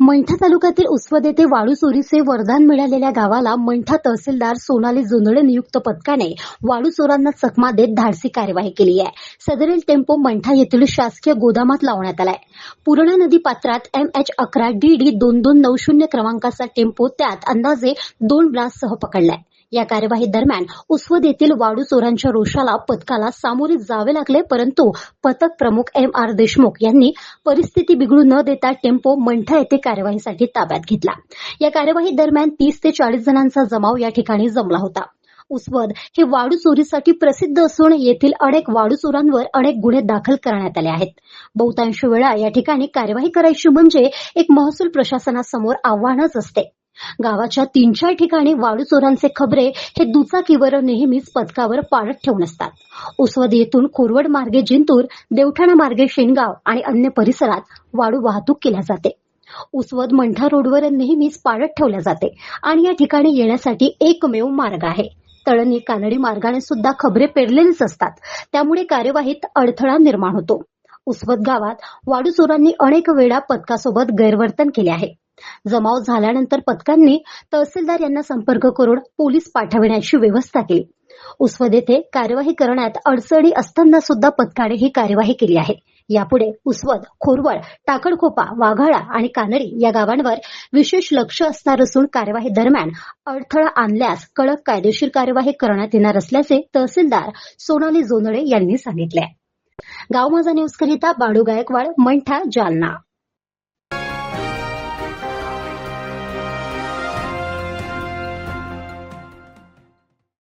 मंठा तालुक्यातील उस्वद येथे वाळू चोरीचे वरदान मिळालेल्या गावाला मंठा तहसीलदार सोनाली जोंधळे नियुक्त पथकाने वाळू चोरांना चकमा देत धाडसी कार्यवाही केली आहे. सदरील टेम्पो मंठा येथील शासकीय गोदामात लावण्यात आलाय. पूर्णा नदी पात्रात एम एच अकरा डी डी दोन दोन नऊ शून्य क्रमांकाचा टेम्पो त्यात अंदाजे दोन ब्लास्टसह पकडलाय. या कार्यवाही दरम्यान उस्वद येथील वाडू चोरांच्या रोषाला पथकाला सामोरे जावे लागले परंतु पथक प्रमुख एम आर देशमुख यांनी परिस्थिती बिघडू न देता टेम्पो मंठा येथे कार्यवाहीसाठी ताब्यात घेतला. या कार्यवाही दरम्यान तीस ते चाळीस जणांचा जमाव या ठिकाणी जमला होता. उस्वद हे वाडू चोरीसाठी प्रसिद्ध असून येथील अनेक वाडू चोरांवर अनेक गुन्हे दाखल करण्यात आले आहेत. बहुतांश वेळा या ठिकाणी कार्यवाही करायची म्हणजे एक महसूल प्रशासनासमोर आव्हानच असते. गावाच्या तीन चार ठिकाणी वाळू चोरांचे खबरे हे दुचाकीवर नेहमीच पथकावर पाळत ठेवून असतात. उस्वद येथून कोरवड मार्गे जिंतूर देवठाणा मार्गे शेनगाव आणि अन्य परिसरात वाळू वाहतूक केल्या जाते. उस्वद मंठा रोडवर नेहमीच पाळत ठेवल्या जाते आणि या ठिकाणी येण्यासाठी एकमेव मार्ग आहे. तळणी कानडी मार्गाने सुद्धा खबरे पेरलेलीच असतात. त्यामुळे कार्यवाहीत अडथळा निर्माण होतो. उस्वद गावात वाडू चोरांनी अनेक वेळा पथकासोबत गैरवर्तन केले आहे. जमाव झाल्यानंतर पथकांनी तहसीलदार यांना संपर्क करून पोलीस पाठविण्याची व्यवस्था केली. उस्वद येथे कार्यवाही करण्यात अडचणी असताना सुद्धा पथकाने ही कार्यवाही केली आहे. यापुढे उस्वद खोरवड टाकडखोपा वाघाळा आणि कानडी या गावांवर विशेष लक्ष असणार असून कार्यवाही दरम्यान अडथळा आणल्यास कडक कायदेशीर कार्यवाही करण्यात येणार असल्याचे तहसीलदार सोनाली जोंधळे यांनी सांगितले. गाव माझा न्यूज करिता बाडू गायकवाड मंठा जालना.